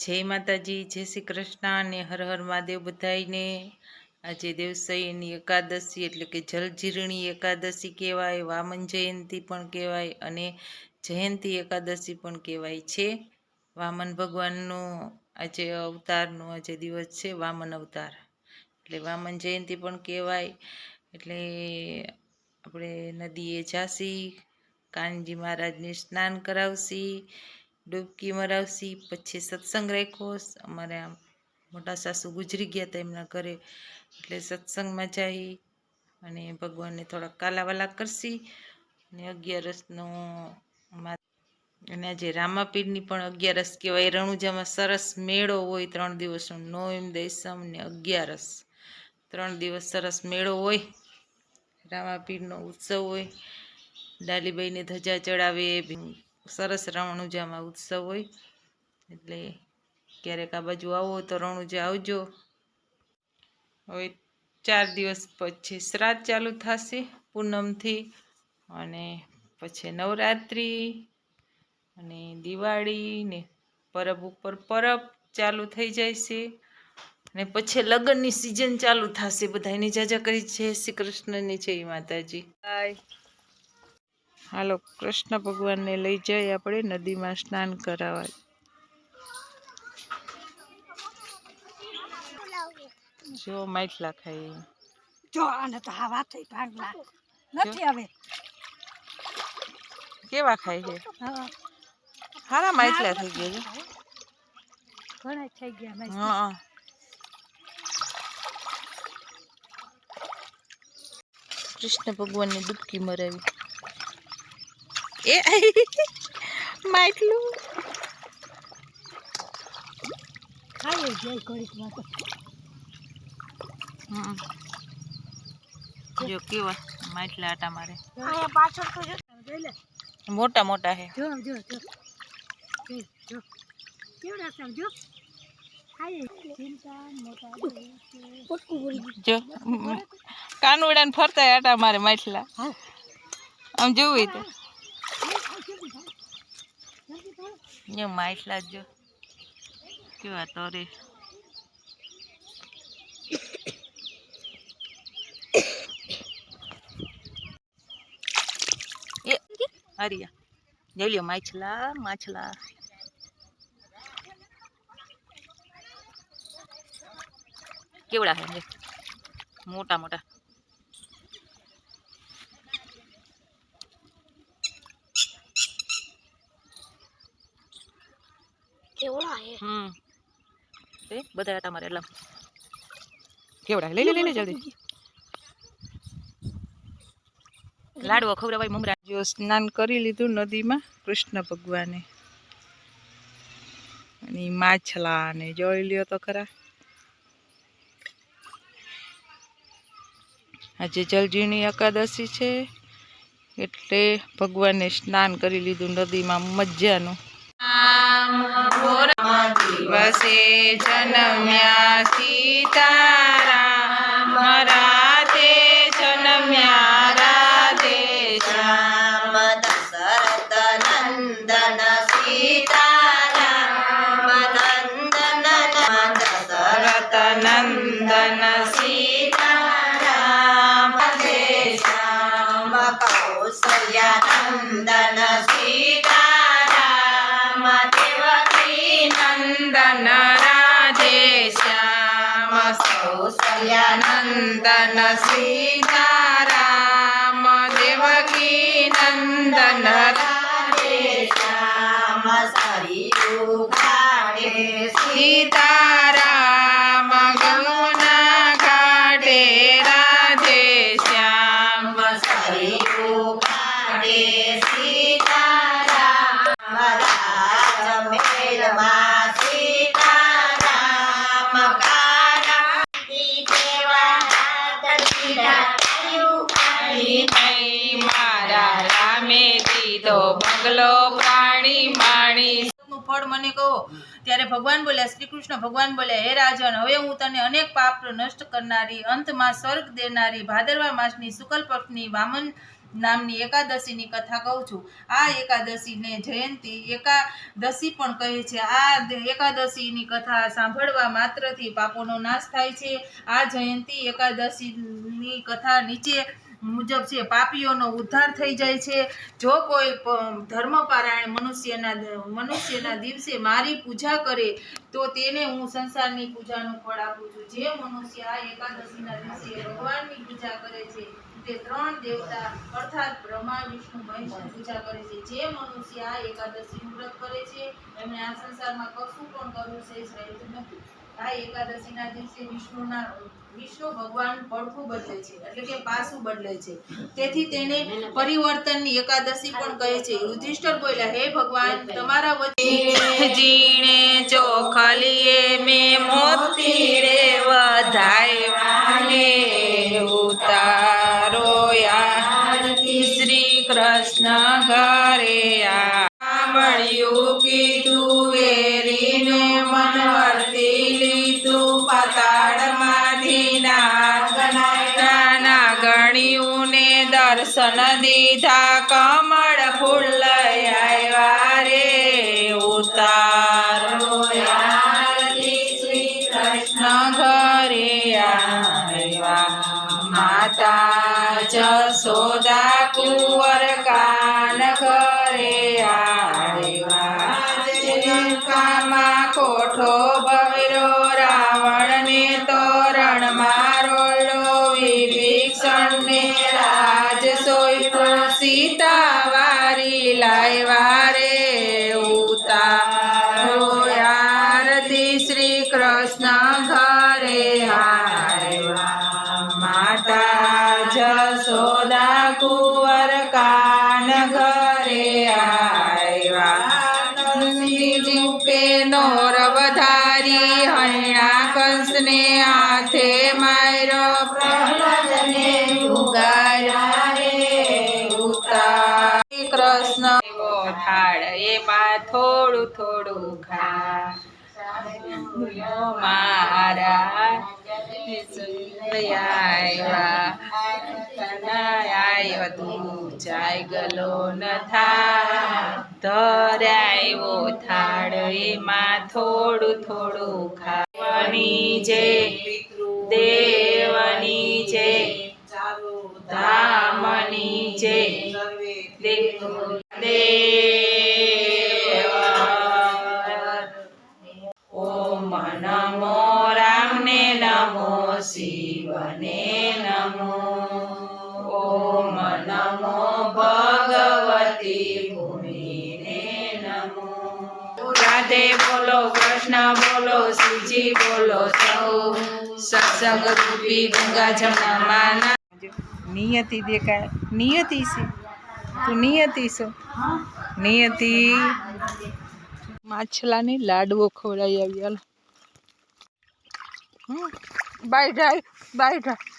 જય માતાજી, જય શ્રી કૃષ્ણ અને હર હર મહાદેવ બધાઈને આજે દેવસાઈની એકાદશી એટલે કે જલજીરણી એકાદશી કહેવાય, વામન જયંતિ પણ કહેવાય અને જયંતિ એકાદશી પણ કહેવાય છે. વામન ભગવાનનો આજે અવતારનો આજે દિવસ છે, વામન અવતાર. એટલે વામન જયંતિ પણ કહેવાય. એટલે આપણે નદીએ જાશી કાનજી મહારાજને સ્નાન કરાવશી. ડૂબકી મરાવશી, પછી સત્સંગ રાખ્યો અમારે આમ મોટા સાસુ ગુજરી ગયા હતા એમના ઘરે. એટલે સત્સંગમાં જઈ અને ભગવાનને થોડાક કાલાવાલા કરશી. અને અગિયારસનો અને આજે રામાપીરની પણ અગિયારસ કહેવાય. રણુજામાં સરસ મેળો હોય ત્રણ દિવસનો. નોમ દસમ ને અગિયારસ. ત્રણ દિવસ સરસ મેળો હોય. રામાપીરનો ઉત્સવ હોય. ડાલીબાઈને ધજા ચડાવે. સરસ રણુજામાં ઉત્સવ હોય. એટલે ક્યારેક આ બાજુ આવો તો રણુજા આવજો. હવે ચાર દિવસ પછી શ્રાદ્ધ ચાલુ થશે પૂનમથી અને પછી નવરાત્રિ અને દિવાળી ને પરબ ઉપર પરબ ચાલુ થઈ જાય છે. અને પછી લગ્નની સિઝન ચાલુ થશે. બધાની જાજા કરી. છે શ્રી કૃષ્ણની જય માતાજી. બાય હાલો કૃષ્ણ ભગવાનને લઈ જઈ આપણે નદીમાં સ્નાન કરાવવા. જો માછલા ખાઈ જો આને તો હવા થઈ ભાંગલા નથી હવે. કેવા ખાય છે? હારા માછલા થઈ ગયા છે. ઘણા થઈ ગયા હા. કૃષ્ણ ભગવાનની ડૂબકી મરાવી. એ માટલું. ખાઈ જાય કોઈક વાત. જો કેવા માટલા આટા મારે. પાછળ તો જો. લે. મોટા મોટા હે. જો જો જો. જો કેવડા છે જો. ને ફરતા આટા મારે માટલા. આમ જોવું તો. જો માટલા જ જો કેવા તરે હરિયા જઈ લ્યો માછલા માછલા કેવડા જો મોટા મોટા કેવડા હે. હમ. એ બધા મારે એટલા. કેવડા લઈ લે લઈ લે જલ્દી. લાડવો ખવડાવાય મમરા. જો સ્નાન કરી લીધું નદીમાં કૃષ્ણ ભગવાને. અને માછલા ને જોઈ લ્યો તો ખરા. આજે જલજીની એકાદશી છે. એટલે ભગવાને સ્નાન કરી લીધું નદીમાં મજાનું દિવસે જન્મ્યા સીતારામ રાધે જન્મ્યા કૌશલ્યા નંદન સીતારામ દેવકી નંદન રાધે શ્યામ સરી ઘાટે સીતારામ ફળ મને કહો. ત્યારે ભગવાન બોલ્યા શ્રી કૃષ્ણ ભગવાન બોલ્યા, હે રાજન, હવે હું તને અનેક પાપ નષ્ટ કરનારી, અંતમાં સ્વર્ગ દેનારી, ભાદરવા માસની શુકલ પક્ષની વામન નામની એકાદશીની કથા કહું છું. આ એકાદશીને જયંતી એકાદશી પણ કહે છે. આ એકાદશીની કથા સાંભળવા માત્રથી પાપોનો નાશ થાય છે. આ જયંતી એકાદશીની કથા નીચે મુજબ છે, પાપીઓનો ઉદ્ધાર થઈ જાય છે. જો કોઈ ધર્મપારાયણ મનુષ્યના મનુષ્યના દિવસે મારી પૂજા કરે, તો તેને હું સંસારની પૂજાનું ફળ આપું છું. જે મનુષ્ય આ એકાદશીના દિવસે ભગવાનની પૂજા કરે છે તે ત્રણ દેવતા, અર્થાત બ્રહ્મા, વિષ્ણુ મહેશની પૂજા કરે છે. જે મનુષ્ય આ એકાદશીનું વ્રત કરે છે એમણે આ સંસારમાં કશું પણ કરવું શેષ રહેતું નથી. આ એકાદશીના દિવસે વિષ્ણુના, વિષ્ણુ ભગવાન પડખું બદલે છે, એટલે કે પાસું બદલે છે. તેથી તેને પરિવર્તનની એકાદશી પણ કહે છે. યુધિષ્ઠર બોલ્યા, હે ભગવાન, તમારા વચ્ચે જીણે ચોખલીએ પાતાળમાંથી નાગના ગણ્યુંને દર્શન દીધા કમળ ફૂલ રે. ઉતારો કૃષ્ણ ઘરે આવ્યા. માતા જસોદા કુંવર થાળ એમાં થોડું થોડું ખા મારા આવ્યો, તું જાય ગલો ન થા. ધરાયો થાળ, એમાં થોડું થોડું ખાવાની જે દેવની જે ધામની જે દેવ. ઓમ નમો રામને નમો શિવને નમો. ઓમ નમો ભગવતી ભૂમિને નમો. રાધે બોલો કૃષ્ણ બોલો શ્રીજી બોલો સૌ સત્સંગ રૂપી ગંગા જમના નિયતિ દેખાય નિયતિ છે તું નિયતિ છો નિયતિ માછલાને લાડવો ખવડાવી આવી હાલો હમ, બાય જાય બાય જાય ક્યાં